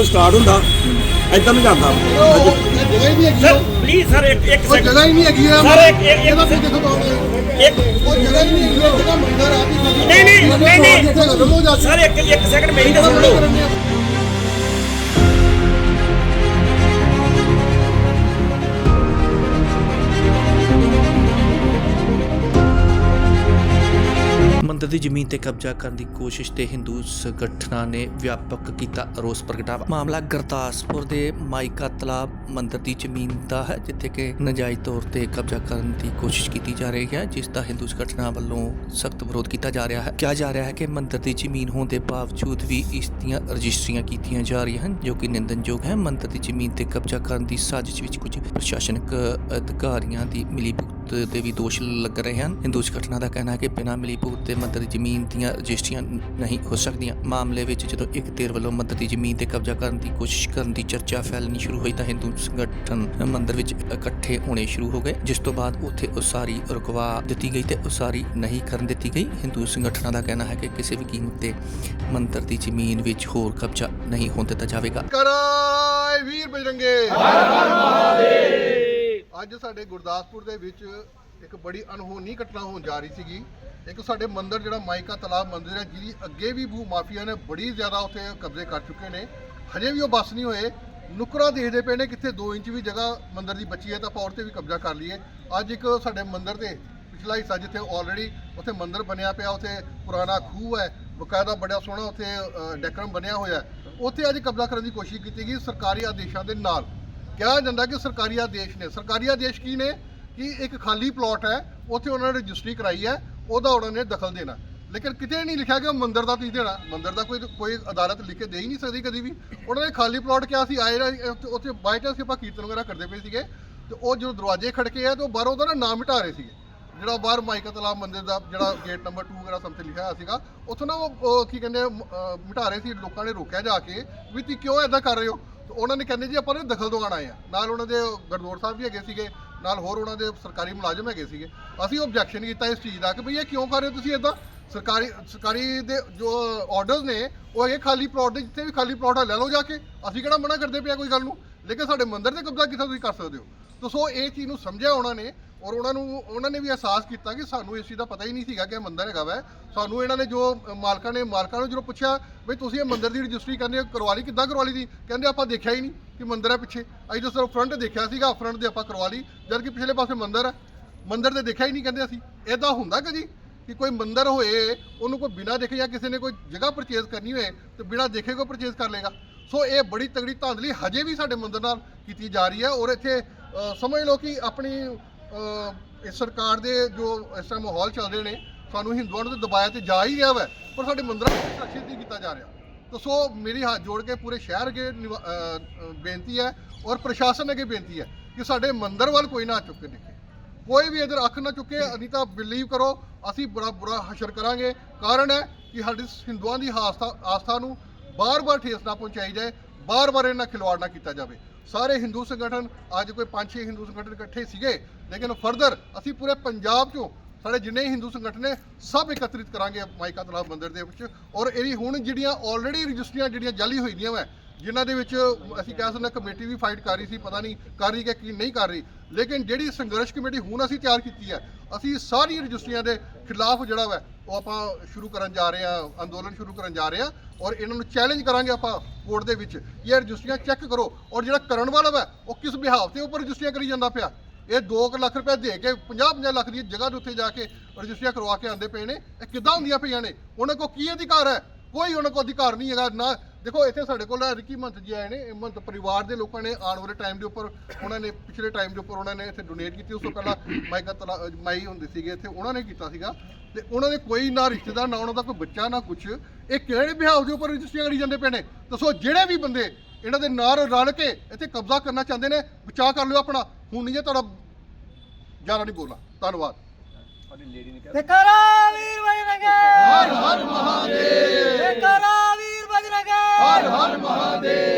ਆਪਾਂ ਸਟਾਰਟ ਹੁੰਦਾ ਐਦਾਂ ਨੂੰ ਜਾਂਦਾ ਉਹ ਜਗ੍ਹਾ ਹੀ ਨਹੀਂ ਹੈਗੀ ਸਰ ਉਹ। ਪਲੀਜ਼ ਸਰ ਇੱਕ ਇੱਕ ਉਹ ਸੈਕਿੰਡ ਜਗ੍ਹਾ ਹੀ ਨਹੀਂ ਹੈਗੀ ਆ ਸਰ, ਇੱਕ- ਇੱਕ- ਇਹਦਾ ਤੁਸੀਂ ਦੇਖੋ ਇੱਕ ਉਹ ਜਗ੍ਹਾ ਹੀ ਨਹੀਂ ਹੈਗੀ ਉਹ ਜਗ੍ਹਾ ਮੰਦਰ ਆ ਵੀ ਨਹੀਂ, ਨਹੀਂ, ਨਹੀਂ, ਨਹੀਂ। ਜਿੱਥੇ ਗੱਲ ਹੋ ਜਾਂਦੀ ਸਰ ਇੱਕ ਇੱਕ ਸੈਕਿੰਡ ਮੇਰੀ ਤਾਂ ਸੁਣ ਲਓ ਮੰਦਰ ਦੀ ਜ਼ਮੀਨ ਤੇ ਕਬਜ਼ਾ ਕਰਨ ਦੀ ਕੋਸ਼ਿਸ਼ ਤੇ ਹਿੰਦੂ ਸੰਗਠਨਾਂ ਨੇ ਵਿਆਪਕ ਕੀਤਾ ਰੋਸ ਪ੍ਰਗਟਾਵਾ। ਮਾਮਲਾ ਗੁਰਦਾਸਪੁਰ ਦੇ ਮਾਈਕਾ ਤਲਾਬ ਮੰਦਰ ਦੀ ਜ਼ਮੀਨ ਦਾ ਹੈ, ਜਿੱਥੇ ਕਿ ਨਜਾਇਜ਼ ਤੌਰ ਤੇ ਕਬਜ਼ਾ ਕਰਨ ਦੀ ਕੋਸ਼ਿਸ਼ ਕੀਤੀ ਜਾ ਰਹੀ ਹੈ, ਜਿਸ ਦਾ ਹਿੰਦੂ ਸੰਗਠਨਾਂ ਵੱਲੋਂ ਸਖਤ ਵਿਰੋਧ ਕੀਤਾ ਜਾ ਰਿਹਾ ਹੈ। ਕਿਹਾ ਜਾ ਰਿਹਾ ਹੈ ਕਿ ਮੰਦਰ ਦੀ ਜ਼ਮੀਨ ਹੋਣ ਦੇ ਬਾਵਜੂਦ ਵੀ ਇਸ ਦੀਆਂ ਰਜਿਸਟਰੀਆਂ ਕੀਤੀਆਂ ਜਾ ਰਹੀਆਂ ਹਨ, ਜੋ ਕਿ ਨਿੰਦਨਯੋਗ ਹੈ। ਮੰਦਰ ਦੀ ਜ਼ਮੀਨ ਤੇ ਕਬਜ਼ਾ ਕਰਨ ਦੀ ਸਾਜ਼ਿਸ਼ ਵਿੱਚ ਕੁਝ ਪ੍ਰਸ਼ਾਸਨਿਕ ਅਧਿਕਾਰੀਆਂ ਦੀ ਮਿਲੀਭੁਗਤ ਦੇ ਵੀ ਦੋਸ਼ ਲੱਗ ਰਹੇ ਹਨ। ਹਿੰਦੂ ਸੰਗਠਨਾਂ ਦਾ ਕਹਿਣਾ ਹੈ ਕਿ ਬਿਨਾਂ ਮਿਲੀਭੁਗਤ ਦੇ ਮੰਦਰ ਜ਼ਮੀਨ ਦੀਆਂ ਰਜਿਸਟਰੀਆਂ ਨਹੀਂ ਹੋ ਸਕਦੀਆਂ। ਮਾਮਲੇ ਵਿੱਚ ਜਦੋਂ ਇੱਕ ਧਿਰ ਵੱਲੋਂ ਮੰਦਰ ਦੀ ਜ਼ਮੀਨ ਤੇ ਕਬਜ਼ਾ ਕਰਨ ਦੀ ਕੋਸ਼ਿਸ਼ ਕਰਨ ਦੀ ਚਰਚਾ ਫੈਲਣੀ ਸ਼ੁਰੂ ਹੋਈ ਤਾਂ ਹਿੰਦੂ ਸੰਗਠਨ ਮੰਦਰ ਵਿੱਚ ਇਕੱਠੇ ਹੋਣੇ ਸ਼ੁਰੂ ਹੋ ਗਏ, ਜਿਸ ਤੋਂ ਬਾਅਦ ਉੱਥੇ ਉਸਾਰੀ ਰੁਕਵਾ ਦਿੱਤੀ ਗਈ ਤੇ ਉਸਾਰੀ ਨਹੀਂ ਕਰਨ ਦਿੱਤੀ ਗਈ। ਹਿੰਦੂ ਸੰਗਠਨਾਂ ਦਾ ਕਹਿਣਾ ਹੈ ਕਿ ਕਿਸੇ ਵੀ ਕੀਮਤ ਤੇ ਮੰਦਰ ਦੀ ਜ਼ਮੀਨ ਵਿੱਚ ਹੋਰ ਕਬਜ਼ਾ ਨਹੀਂ ਹੋਣ ਦਿੱਤਾ ਜਾਵੇਗਾ। ਕਰਾਏ ਵੀਰ ਬਜਰੰਗੇ। ਅੱਜ ਸਾਡੇ ਗੁਰਦਾਸਪੁਰ ਦੇ ਵਿੱਚ ਇੱਕ ਬੜੀ ਅਨਹੋਣੀ ਘਟਨਾ ਹੋਣ ਜਾ ਰਹੀ ਸੀਗੀ। ਇੱਕ ਸਾਡੇ ਮੰਦਿਰ ਜਿਹੜਾ ਮਾਈਕਾ ਤਲਾਬ ਮੰਦਿਰ ਹੈ, ਜਿਹਦੀ ਅੱਗੇ ਵੀ ਭੂ ਮਾਫੀਆ ਨੇ ਬੜੀ ਜ਼ਿਆਦਾ ਉੱਥੇ ਕਬਜ਼ੇ ਕਰ ਚੁੱਕੇ ਨੇ। ਹਜੇ ਵੀ ਉਹ ਬਸ ਨਹੀਂ ਹੋਏ। ਨੁਕਰਾ ਦੇਖਦੇ ਪਏ ਨੇ ਕਿੱਥੇ 2 ਇੰਚ ਵੀ ਜਗ੍ਹਾ ਮੰਦਿਰ ਦੀ ਬਚੀ ਹੈ, ਤਾਂ ਆਪਾਂ ਔਰ ਤੇ ਵੀ ਕਬਜ਼ਾ ਕਰ ਲਈਏ। ਅੱਜ ਇੱਕ ਸਾਡੇ ਮੰਦਿਰ 'ਤੇ ਪਿਛਲਾ ਹਿੱਸਾ ਜਿੱਥੇ ਆਲਰੇਡੀ ਉੱਥੇ ਮੰਦਿਰ ਬਣਿਆ ਪਿਆ, ਉੱਥੇ ਪੁਰਾਣਾ ਖੂਹ ਹੈ, ਬਕਾਇਦਾ ਬੜਾ ਸੋਹਣਾ ਉੱਥੇ ਡੈਕਰਮ ਬਣਿਆ ਹੋਇਆ ਉੱਥੇ ਅੱਜ ਕਬਜ਼ਾ ਕਰਨ ਦੀ ਕੋਸ਼ਿਸ਼ ਕੀਤੀ ਗਈ ਸਰਕਾਰੀ ਆਦੇਸ਼ਾਂ ਦੇ ਨਾਲ। ਕਿਹਾ ਜਾਂਦਾ ਕਿ ਸਰਕਾਰੀ ਆਦੇਸ਼ ਨੇ। ਸਰਕਾਰੀ ਆਦੇਸ਼ ਕੀ ਨੇ? ਕਿ ਇੱਕ ਖਾਲੀ ਪਲਾਟ ਹੈ, ਉੱਥੇ ਉਹਨਾਂ ਨੇ ਰਜਿਸਟਰੀ ਕਰਾਈ ਹੈ, ਉਹਦਾ ਉਹਨਾਂ ਨੇ ਦਖਲ ਦੇਣਾ। ਲੇਕਿਨ ਕਿਤੇ ਨਹੀਂ ਲਿਖਿਆ ਕਿ ਉਹ ਮੰਦਰ ਦਾ ਤੁਸੀਂ ਦੇਣਾ। ਮੰਦਰ ਦਾ ਕੋਈ ਕੋਈ ਅਦਾਲਤ ਲਿਖ ਕੇ ਦੇ ਹੀ ਨਹੀਂ ਸਕਦੀ ਕਦੀ ਵੀ। ਉਹਨਾਂ ਨੇ ਖਾਲੀ ਪਲਾਟ ਕਿਹਾ ਸੀ, ਆਏ ਉੱਥੇ- ਉੱਥੇ ਬਾਈ ਚਾਂਸ ਆਪਾਂ ਕੀਰਤਨ ਵਗੈਰਾ ਕਰਦੇ ਪਏ ਸੀਗੇ। ਤੇ ਉਹ ਜਦੋਂ ਦਰਵਾਜ਼ੇ ਖੜਕੇ ਆ ਤੇ ਉਹ ਬਾਹਰੋਂ ਉਹਦਾ ਨਾ ਨਾਮ ਮਿਟਾ ਰਹੇ ਸੀਗੇ। ਜਿਹੜਾ ਬਾਹਰ ਮਾਈਕਾ ਤਲਾਬ ਮੰਦਿਰ ਦਾ ਜਿਹੜਾ ਗੇਟ ਨੰਬਰ 2 ਵਗੈਰਾ ਸਮਥੇ ਲਿਖਿਆ ਹੋਇਆ ਸੀਗਾ, ਉੱਥੋਂ ਨਾ ਉਹ ਕੀ ਕਹਿੰਦੇ ਮਿਟਾ ਰਹੇ ਸੀ, ਲੋਕਾਂ ਨੇ ਰੋਕਿਆ ਜਾ ਕੇ ਵੀ ਤੁਸੀਂ ਕਿਉਂ ਐਦਾਂ ਕਰ ਰਹੇ ਹੋ? ਤੇ ਉਹਨਾਂ ਨੇ ਕਹਿੰਦੇ ਜੀ ਆਪਾਂ ਨੇ ਦਖਲ ਦਿਵਾਉਣ ਆਏ ਆ। ਨਾਲ ਉਹਨਾਂ ਦੇ ਗਰਦੋਰ ਸਾਹਿਬ ਵੀ ਹੈਗੇ ਸੀਗੇ, ਨਾਲ ਹੋਰ ਉਹਨਾਂ ਦੇ ਸਰਕਾਰੀ ਮੁਲਾਜ਼ਮ ਹੈਗੇ ਸੀਗੇ। ਅਸੀਂ ਆਬਜੈਕਸ਼ਨ ਕੀਤਾ ਇਸ ਚੀਜ਼ ਦਾ ਕਿ ਭਈ ਇਹ ਕਿਉਂ ਕਰ ਰਹੇ ਹੋ ਤੁਸੀਂ ਇਦਾਂ ਸਰਕਾਰੀ ਸਰਕਾਰੀ ਦੇ ਜੋ ਆਰਡਰਸ ਨੇ, ਉਹ ਹੈਗੇ ਖਾਲੀ ਪਲਾਟ ਦੇ, ਜਿੱਥੇ ਵੀ ਖਾਲੀ ਪਲਾਟ ਹੈ ਲੈ ਲਓ ਜਾ ਕੇ। ਅਸੀਂ ਕਿਹੜਾ ਮਨਾ ਕਰਦੇ ਪਿਆ ਕੋਈ ਗੱਲ ਨੂੰ? ਲੇਕਿਨ ਸਾਡੇ ਮੰਦਿਰ ਤੇ ਕਬਜ਼ਾ ਕਿੱਥੇ ਤੁਸੀਂ ਕਰ ਸਕਦੇ ਹੋ? ਤਾਂ ਸੋ ਇਹ ਚੀਜ਼ ਨੂੰ ਸਮਝਿਆ ਉਹਨਾਂ ਨੇ ਔਰ ਉਹਨਾਂ ਨੂੰ ਉਹਨਾਂ ਨੇ ਵੀ ਅਹਿਸਾਸ ਕੀਤਾ ਕਿ ਸਾਨੂੰ ਇਸ ਚੀਜ਼ ਦਾ ਪਤਾ ਹੀ ਨਹੀਂ ਸੀਗਾ ਕਿ ਇਹ ਮੰਦਰ ਹੈਗਾ ਵੈ। ਸਾਨੂੰ ਇਹਨਾਂ ਨੇ ਜੋ ਮਾਲਕਾਂ ਨੇ, ਮਾਲਕਾਂ ਨੂੰ ਜਦੋਂ ਪੁੱਛਿਆ ਵੀ ਤੁਸੀਂ ਇਹ ਮੰਦਰ ਦੀ ਰਜਿਸਟਰੀ ਕਹਿੰਦੇ ਕਰਵਾ ਲਈ ਕਿੱਦਾਂ ਕਰਵਾ ਲਈ ਦੀ ਕਹਿੰਦੇ, ਆਪਾਂ ਦੇਖਿਆ ਹੀ ਨਹੀਂ ਕਿ ਮੰਦਰ ਹੈ ਪਿੱਛੇ। ਅਸੀਂ ਤਾਂ ਸਿਰਫ ਫਰੰਟ ਦੇਖਿਆ ਸੀਗਾ ਫਰੰਟ ਦੇ ਆਪਾਂ ਕਰਵਾ ਲਈ, ਜਦ ਕਿ ਪਿਛਲੇ ਪਾਸੇ ਮੰਦਰ ਹੈ। ਮੰਦਰ ਤੇ ਦੇਖਿਆ ਹੀ ਨਹੀਂ ਕਹਿੰਦੇ ਅਸੀਂ। ਇਦਾਂ ਹੁੰਦਾ ਕਦੀ ਕਿ ਕੋਈ ਮੰਦਰ ਹੋਏ, ਉਹਨੂੰ ਕੋਈ ਬਿਨਾਂ ਦੇਖੇ ਜਾਂ ਕਿਸੇ ਨੇ ਕੋਈ ਜਗ੍ਹਾ ਪਰਚੇਜ਼ ਕਰਨੀ ਹੋਏ, ਤੇ ਬਿਨਾਂ ਦੇਖੇ ਕੋਈ ਪਰਚੇਜ਼ ਕਰ ਲੇਗਾ ਸੋ ਇਹ ਬੜੀ ਤਗੜੀ ਧਾਂਦਲੀ ਹਜੇ ਵੀ ਸਾਡੇ ਮੰਦਰ ਨਾਲ ਕੀਤੀ ਜਾ ਰਹੀ ਹੈ ਔਰ ਇੱਥੇ ਸਮਝ ਲਓ ਕਿ ਆਪਣੀ ਇਸ ਸਰਕਾਰ ਦੇ ਜੋ ਇਸ ਤਰ੍ਹਾਂ ਮਾਹੌਲ ਚੱਲ ਰਹੇ ਨੇ, ਸਾਨੂੰ ਹਿੰਦੂਆਂ ਨੂੰ ਤਾਂ ਦਬਾਇਆ ਤੇ ਜਾ ਹੀ ਰਿਹਾ ਵੈ, ਪਰ ਸਾਡੇ ਮੰਦਿਰਾਂ ਨੂੰ ਸੁਰੱਖਿਅਤ ਨਹੀਂ ਕੀਤਾ ਜਾ ਰਿਹਾ। ਤਾਂ ਸੋ ਮੇਰੀ ਹੱਥ ਜੋੜ ਕੇ ਪੂਰੇ ਸ਼ਹਿਰ ਅੱਗੇ ਨਿਵਾ- ਬੇਨਤੀ ਹੈ ਔਰ ਪ੍ਰਸ਼ਾਸਨ ਅੱਗੇ ਬੇਨਤੀ ਹੈ ਕਿ ਸਾਡੇ ਮੰਦਰ ਵੱਲ ਕੋਈ ਨਾ ਚੁੱਕ ਕੇ ਦੇਖੇ। ਕੋਈ ਵੀ ਇਧਰ ਅੱਖ ਨਾ ਚੁੱਕੇ ਨਹੀਂ ਤਾਂ ਬਿਲੀਵ ਕਰੋ, ਅਸੀਂ ਬੜਾ ਬੁਰਾ ਹਸ਼ਰ ਕਰਾਂਗੇ। ਕਾਰਨ ਹੈ ਕਿ ਸਾਡੀ ਹਿੰਦੂਆਂ ਦੀ ਆਸਥਾ ਆਸਥਾ ਨੂੰ ਬਾਰ-ਬਾਰ ਠੇਸ ਨਾ ਪਹੁੰਚਾਈ ਜਾਏ ਬਾਰ-ਬਾਰ ਇਹਨਾਂ ਖਿਲਵਾੜ ਨਾ ਕੀਤਾ ਜਾਵੇ। ਸਾਰੇ ਹਿੰਦੂ ਸੰਗਠਨ, ਅੱਜ ਕੋਈ 5-6 ਹਿੰਦੂ ਸੰਗਠਨ ਇਕੱਠੇ ਸੀਗੇ, ਲੇਕਿਨ ਫਰਦਰ ਅਸੀਂ ਪੂਰੇ ਪੰਜਾਬ 'ਚੋਂ ਸਾਡੇ ਜਿੰਨੇ ਹਿੰਦੂ ਸੰਗਠਨ ਨੇ, ਸਭ ਇਕੱਤਰਿਤ ਕਰਾਂਗੇ ਮਾਈਕਾ ਤਲਾਬ ਮੰਦਿਰ ਦੇ ਵਿੱਚ। ਔਰ ਇਹਦੀ ਹੁਣ ਜਿਹੜੀਆਂ ਆਲਰੇਡੀ ਰਜਿਸਟਰੀਆਂ ਜਿਹੜੀਆਂ ਜਾਲੀ ਹੋਈਆਂ ਵਾ, ਜਿਨ੍ਹਾਂ ਦੇ ਵਿੱਚ ਅਸੀਂ ਕਹਿ ਸਕਦੇ ਹਾਂ ਕਮੇਟੀ ਵੀ ਫਾਈਟ ਕਰ ਰਹੀ ਸੀ, ਪਤਾ ਨਹੀਂ ਕਰ ਰਹੀ ਕਿ ਕੀ ਨਹੀਂ ਕਰ ਰਹੀ। ਲੇਕਿਨ ਜਿਹੜੀ ਸੰਘਰਸ਼ ਕਮੇਟੀ ਹੁਣ ਅਸੀਂ ਤਿਆਰ ਕੀਤੀ ਹੈ, ਅਸੀਂ ਸਾਰੀ ਰਜਿਸਟਰੀਆਂ ਦੇ ਖਿਲਾਫ ਜਿਹੜਾ ਵਾ, ਉਹ ਆਪਾਂ ਸ਼ੁਰੂ ਕਰਨ ਜਾ ਰਹੇ ਹਾਂ, ਅੰਦੋਲਨ ਸ਼ੁਰੂ ਕਰਨ ਜਾ ਰਹੇ ਹਾਂ। ਔਰ ਇਹਨਾਂ ਨੂੰ ਚੈਲੰਜ ਕਰਾਂਗੇ ਆਪਾਂ ਕੋਰਟ ਦੇ ਵਿੱਚ ਇਹ ਰਜਿਸਟਰੀਆਂ ਚੈੱਕ ਕਰੋ, ਔਰ ਜਿਹੜਾ ਕਰਨ ਵਾਲਾ ਵਾ, ਉਹ ਕਿਸ ਬਿਹਾਵ ਤੇ ਉੱਪਰ ਰਜਿਸਟਰੀਆਂ ਕਰੀ ਜਾਂਦਾ ਪਿਆ? ਇਹ 2 ਲੱਖ ਰੁਪਏ ਦੇ ਕੇ 50-50 ਲੱਖ ਦੀ ਜਗ੍ਹਾ ਦੇ ਉੱਤੇ ਜਾ ਕੇ ਰਜਿਸਟਰੀਆਂ ਕਰਵਾ ਕੇ ਆਉਂਦੇ ਪਏ ਨੇ, ਇਹ ਕਿੱਦਾਂ ਹੁੰਦੀਆਂ ਪਈਆਂ ਨੇ? ਉਹਨਾਂ ਕੋਲ ਕੀ ਅਧਿਕਾਰ ਹੈ? ਕੋਈ ਉਹਨਾਂ ਕੋਲ ਅਧਿਕਾਰ ਨਹੀਂ ਹੈਗਾ, ਨਾ ਦੇਖੋ ਇੱਥੇ ਸਾਡੇ ਕੋਲ ਰਿਕੀ ਮੰਤ ਜੀ ਆਏ ਨੇ ਮੰਤ ਪਰਿਵਾਰ ਦੇ ਲੋਕਾਂ ਨੇ ਆਉਣ ਵਾਲੇ ਟਾਈਮ ਦੇ ਉੱਪਰ ਉਹਨਾਂ ਨੇ ਪਿਛਲੇ ਟਾਈਮ ਦੇ ਉੱਪਰ ਉਹਨਾਂ ਨੇ ਇੱਥੇ ਡੋਨੇਟ ਕੀਤੀ ਉਸ ਤੋਂ ਪਹਿਲਾਂ ਮਾਈਕਾ ਤਲਾ ਮਾਈ ਹੁੰਦੇ ਸੀਗੇ ਇੱਥੇ ਉਹਨਾਂ ਨੇ ਕੀਤਾ ਸੀਗਾ। ਤੇ ਉਹਨਾਂ ਦੇ ਕੋਈ ਨਾ ਰਿਸ਼ਤੇਦਾਰ ਨਾ ਉਹਨਾਂ ਦਾ ਕੋਈ ਬੱਚਾ ਨਾ ਕੁਝ ਇਹ ਕਿਹੜੇ ਵਿਹਾਰ ਦੇ ਉੱਪਰ ਰਜਿਸਟਰੀ ਕਰੀ ਜਾਂਦੇ ਪਏ ਨੇ? ਦੱਸੋ ਜਿਹੜੇ ਵੀ ਬੰਦੇ ਇਹਨਾਂ ਦੇ ਨਾਲ ਰਲ ਕੇ ਇੱਥੇ ਕਬਜ਼ਾ ਕਰਨਾ ਚਾਹੁੰਦੇ ਨੇ ਬਚਾ ਕਰ ਲਿਓ ਆਪਣਾ। ਹੁਣ ਨਹੀਂ ਜੇ ਤੁਹਾਡਾ ਜ਼ਿਆਦਾ ਨਹੀਂ ਬੋਲਣਾ। ਧੰਨਵਾਦ। ਸਾਡੀ ਲੇਡੀ ਨੇ ਕਿਹਾ ਜੈ ਵੀਰ ਵੈਰਗੇ ਹਰ ਹਰ ਮਹਾਦੇਵ। ਜੈ হর হর মহাদেব।